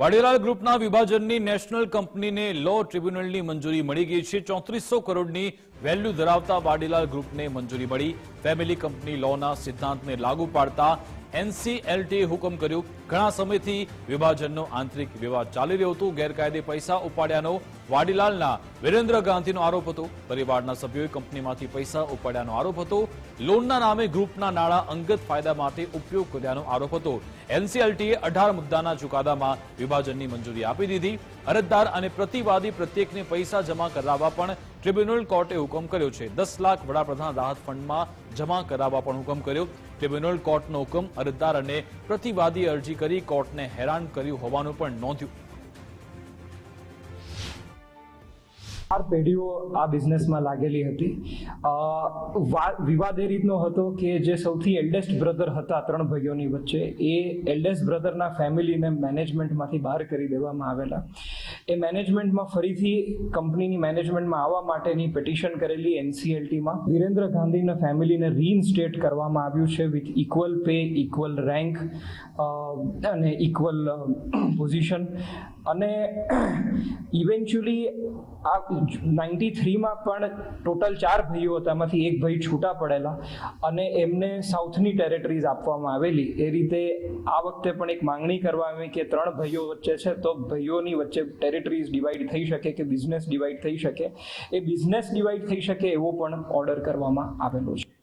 વાડીલાલ ગ્રુપના વિભાજનની નેશનલ કંપનીને લો ટ્રિબ્યુનલની મંજૂરી મળી ગઈ છે. ચોત્રીસો કરોડની વેલ્યુ ધરાવતા વાડીલાલ ગ્રુપને મંજૂરી મળી. ફેમિલી કંપની લોના સિદ્ધાંતને લાગુ પાડતા એનસીએલટીએ હુકમ કર્યું. ઘણા સમયથી વિભાજનનો આંતરિક વિવાદ ચાલી રહ્યો હતો. ગેરકાયદે પૈસા ઉપાડ્યાનો વાડીલાલના વિરેન્દ્ર ગાંધીનો આરોપ હતો. પરિવારના સભ્યોએ કંપનીમાંથી પૈસા ઉપાડ્યાનો આરોપ હતો. લોનના નામે ગ્રુપના નાણાં અંગત ફાયદા માટે ઉપયોગ કર્યાનો આરોપ હતો. એનસીએલટીએ અઢાર મુદ્દાના ચુકાદામાં વિભાજનની મંજૂરી આપી દીધી. અરજદાર અને પ્રતિવાદી પ્રત્યેકને પૈસા જમા કરાવવા પણ ટ્રિબ્યુનલ કોર્ટે હુકમ કર્યો છે. દસ લાખ વડાપ્રધાન રાહત ફંડમાં જમા કરાવવા પણ હુકમ કર્યો. ટ્રિબ્યુનલ કોર્ટનો હુકમ અરજદાર અને પ્રતિવાદી અરજી કરી કોર્ટને હેરાન કર્યું હોવાનું પણ નોંધ્યું. ચાર પેઢીઓ આ બિઝનેસમાં લાગેલી હતી. વિવાદ એ રીતનો હતો કે જે સૌથી એલ્ડેસ્ટ બ્રધર હતા ત્રણ ભાઈઓની વચ્ચે, એ એલ્ડેસ્ટ બ્રધરના ફેમિલીને મેનેજમેન્ટમાંથી બહાર કરી દેવામાં આવેલા. એ મેનેજમેન્ટમાં ફરીથી કંપનીની મેનેજમેન્ટમાં આવવા માટેની પિટિશન કરેલી એનસીએલટીમાં વિરેન્દ્ર ગાંધીના ફેમિલીને રીઇન્સ્ટેટ કરવામાં આવ્યું છે with equal pay equal rank અને ઇક્વલ પોઝિશન અને ઇવેન્ચ્યુઅલી આ નાઇન્ટી થ્રીમાં પણ ટોટલ ચાર ભાઈઓ હતા. એમાંથી એક ભાઈ છૂટા પડેલા અને એમને સાઉથની ટેરેટરીઝ આપવામાં આવેલી. એ રીતે આ વખતે પણ એક માંગણી કરવા આવી કે ત્રણ ભાઈઓ વચ્ચે છે તો ભાઈઓની વચ્ચે ટેરેટરીઝ ડિવાઈડ થઈ શકે કે બિઝનેસ ડિવાઈડ થઈ શકે. એ બિઝનેસ ડિવાઈડ થઈ શકે એવો પણ ઓર્ડર કરવામાં આવેલો છે.